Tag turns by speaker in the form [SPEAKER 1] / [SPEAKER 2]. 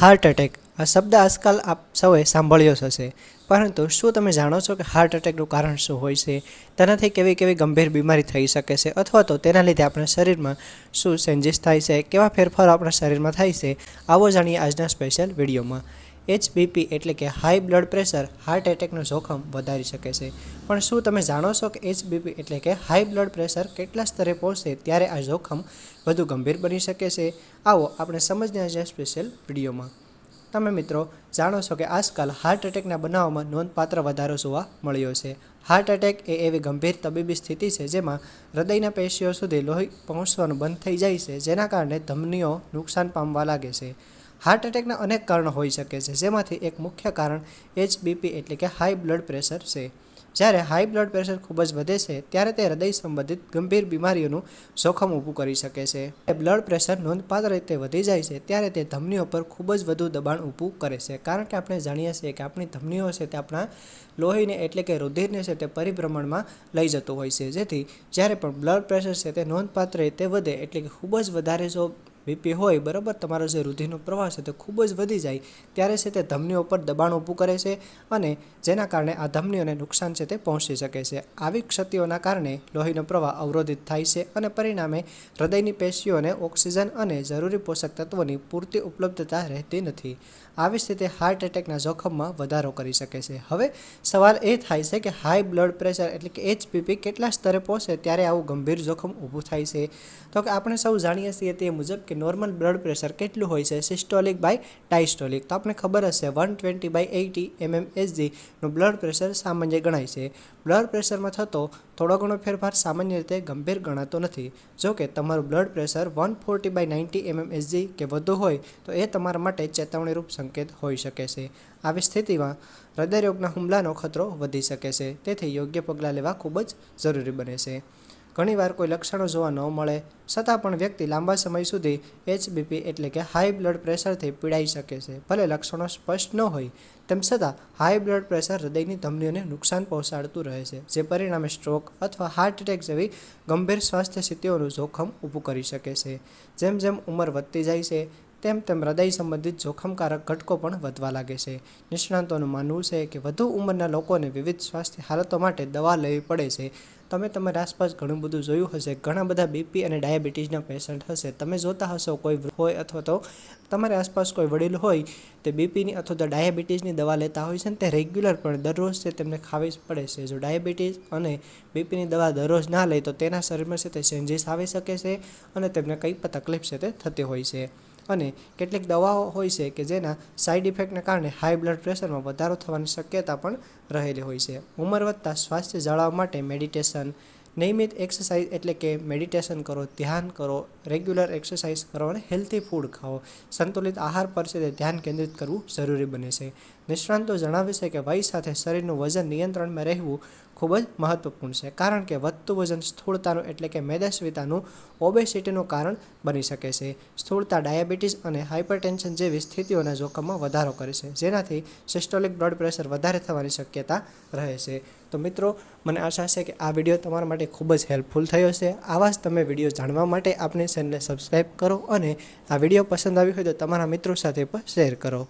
[SPEAKER 1] Heart attack આ શબ્દ આજકાલ આપ સૌએ સાંભળ્યો જ હશે. પરંતુ શું તમે જાણો છો કે હાર્ટ એટેકનું કારણ શું હોય છે? તેનાથી કેવી કેવી ગંભીર બીમારી થઈ શકે છે? અથવા તો તેના લીધે આપણા શરીરમાં શું ચેન્જીસ થાય છે? કેવા ફેરફારો આપણા શરીરમાં થાય છે? આવો જાણીએ આજના સ્પેશિયલ વિડીયોમાં. એચબીપી એટલે કે હાઈ બ્લડ પ્રેશર, હાર્ટ એટેકનું જોખમ વધારી શકે છે. પણ શું તમે જાણો છો કે એચબીપી એટલે કે હાઈ બ્લડ પ્રેશર કેટલા સ્તરે પહોંચશે ત્યારે આ જોખમ વધુ ગંભીર બની શકે છે? આવો આપણે સમજને આજે સ્પેશિયલ વિડીયોમાં. તમે મિત્રો જાણો છો કે આજકાલ હાર્ટ એટેકના બનાવમાં નોંધપાત્ર વધારો જોવા મળ્યો છે. હાર્ટ એટેક એ એવી ગંભીર તબીબી સ્થિતિ છે જેમાં હૃદયના પેશીઓ સુધી લોહી પહોંચવાનું બંધ થઈ જાય છે, જેના કારણે ધમનીઓ નુકસાન પામવા લાગે છે. હાર્ટ એટેકના અનેક કારણો હોઈ શકે છે, જેમાંથી એક મુખ્ય કારણ એચબીપી એટલે કે હાઈ બ્લડ પ્રેશર છે. જ્યારે હાઈ બ્લડ પ્રેશર ખૂબ જ વધે છે, ત્યારે તે હૃદય સંબંધિત ગંભીર બીમારીઓનું જોખમ ઊભું કરી શકે છે. બ્લડ પ્રેશર નોંધપાત્ર રીતે વધી જાય છે, ત્યારે તે ધમનીઓ પર ખૂબ જ વધુ દબાણ ઊભું કરે છે. કારણ કે આપણે જાણીએ છીએ કે આપણી ધમનીઓ છે તે આપણા લોહીને એટલે કે રુધિરને છે તે પરિભ્રમણમાં લઈ જતું હોય છે. જેથી જ્યારે પણ બ્લડ પ્રેશર છે તે નોંધપાત્ર રીતે વધે, એટલે કે ખૂબ જ વધારે જો બીપી હોય, બરાબર, તમારો જે રુધિરનો પ્રવાહ છે તે ખૂબ જ વધી જાય, ત્યારે છે તે ધમનીઓ પર દબાણ ઊભું કરે છે અને જેના કારણે આ ધમનીઓને નુકસાન છે તે પહોંચી શકે છે. આવી ક્ષતિઓના કારણે લોહીનો પ્રવાહ અવરોધિત થાય છે અને પરિણામે હૃદયની પેશીઓને ઓક્સિજન અને જરૂરી પોષક તત્વોની પૂરતી ઉપલબ્ધતા રહેતી નથી. આવી સ્થિતિ હાર્ટ એટેકના જોખમમાં વધારો કરી શકે છે. હવે સવાલ એ થાય છે કે હાઈ બ્લડ પ્રેશર એટલે કે એચપીપી કેટલા સ્તરે પહોંચે, ત્યારે આવું ગંભીર જોખમ ઊભું થાય છે. તો કે આપણે સૌ જાણીએ છીએ તે મુજબ કે નોર્મલ બ્લડ પ્રેશર કેટલું હોય છે? સિસ્ટોલિક બાય ડાયસ્ટોલિક તો આપણે ખબર હશે one twenty by eighty MM એસજીનું બ્લડ પ્રેશર સામાન્ય ગણાય છે. બ્લડ પ્રેશરમાં થતો થોડો ઘણો ફેરફાર સામાન્ય રીતે ગંભીર ગણાતો નથી. જો કે તમારું blood pressure one forty by ninety mm SG કે વધુ હોય, તો એ તમારા માટે ચેતવણીરૂપ સંકેત હોઈ શકે છે. આવી સ્થિતિમાં હૃદયરોગના હુમલાનો ખતરો વધી શકે છે. તેથી યોગ્ય પગલાં લેવા ખૂબ જ જરૂરી બને છે. ઘણીવાર કોઈ લક્ષણો જોવા ન મળે, છતાં પણ વ્યક્તિ લાંબા સમય સુધી એચબીપી એટલે કે હાઈ બ્લડ પ્રેશરથી પીડાઈ શકે છે. ભલે લક્ષણો સ્પષ્ટ ન હોય, તેમ છતાં હાઈ બ્લડ પ્રેશર હૃદયની ધમનીઓને નુકસાન પહોંચાડતું રહે છે, જે પરિણામે સ્ટ્રોક અથવા હાર્ટ એટેક જેવી ગંભીર સ્વાસ્થ્ય સ્થિતિઓનું જોખમ ઊભું કરી શકે છે. જેમ જેમ ઉંમર વધતી જાય છે તેમ તેમ હૃદય સંબંધિત જોખમકારક ઘટકો પણ વધવા લાગે છે. નિષ્ણાંતોનું માનવું છે કે વધુ ઉંમરના લોકોને વિવિધ સ્વાસ્થ્ય હાલતો માટે દવા લેવી પડે છે. તમે તમારી આસપાસ ઘણું બધું જોયું હશે, ઘણા બધા બીપી અને ડાયાબિટીસના પેશન્ટ હશે. તમે જોતા હશો કોઈ હોય અથવા તો તમારી આસપાસ કોઈ વડીલ હોય, તે બીપીની અથવા તો ડાયાબિટીસની દવા લેતા હોય છે ને તે રેગ્યુલર પણ દરરોજ તે તેમને ખાવી જ પડે છે. જો ડાયાબિટીસ અને બીપીની દવા દરરોજ ના લે તો તેના શરીરમાં છે તે ચેન્જીસ આવી શકે છે અને તેમને કંઈ પણ તકલીફ છે તે થતી હોય છે. અને કેટલીક દવાઓ હોય છે કે જેના સાઇડ ઇફેક્ટને કારણે હાઈ બ્લડ પ્રેશરમાં વધારો થવાની શક્યતા પણ રહેલી હોય છે. ઉંમર વધતા સ્વાસ્થ્ય જાળવવા માટે મેડિટેશન નિયમિત એક્સરસાઇઝ એટલે કે મેડિટેશન કરો, ધ્યાન કરો રેગ્યુલર એક્સરસાઇઝ કરો અને હેલ્ધી ફૂડ ખાઓ. સંતુલિત આહાર પર છે તે ધ્યાન કેન્દ્રિત કરવું જરૂરી બને છે. નિષ્ણાંતો જણાવે છે કે વય સાથે શરીરનું વજન નિયંત્રણમાં રહેવું ખૂબ જ મહત્વપૂર્ણ છે. કારણ કે વધતું વજન સ્થૂળતાનું એટલે કે મેદસ્વીતાનું ઓબેસિટીનું કારણ બની શકે છે. સ્થૂળતા ડાયાબિટીસ અને હાઇપરટેન્શન જેવી સ્થિતિઓના જોખમમાં વધારો કરે છે. જેનાથી સિસ્ટોલિક બ્લડ પ્રેશર વધારે થવાની શક્યતા રહે છે. તો મિત્રો, મને આશા છે કે આ વીડિયો તમારા માટે ખૂબ જ હેલ્પફુલ થયો છે આવા જ તમે વીડિયો જાણવા માટે આપણી ચેનલને સબસ્ક્રાઈબ કરો અને આ વીડિયો પસંદ આવ્યો હોય તો તમારા મિત્રો સાથે પણ શેર કરો.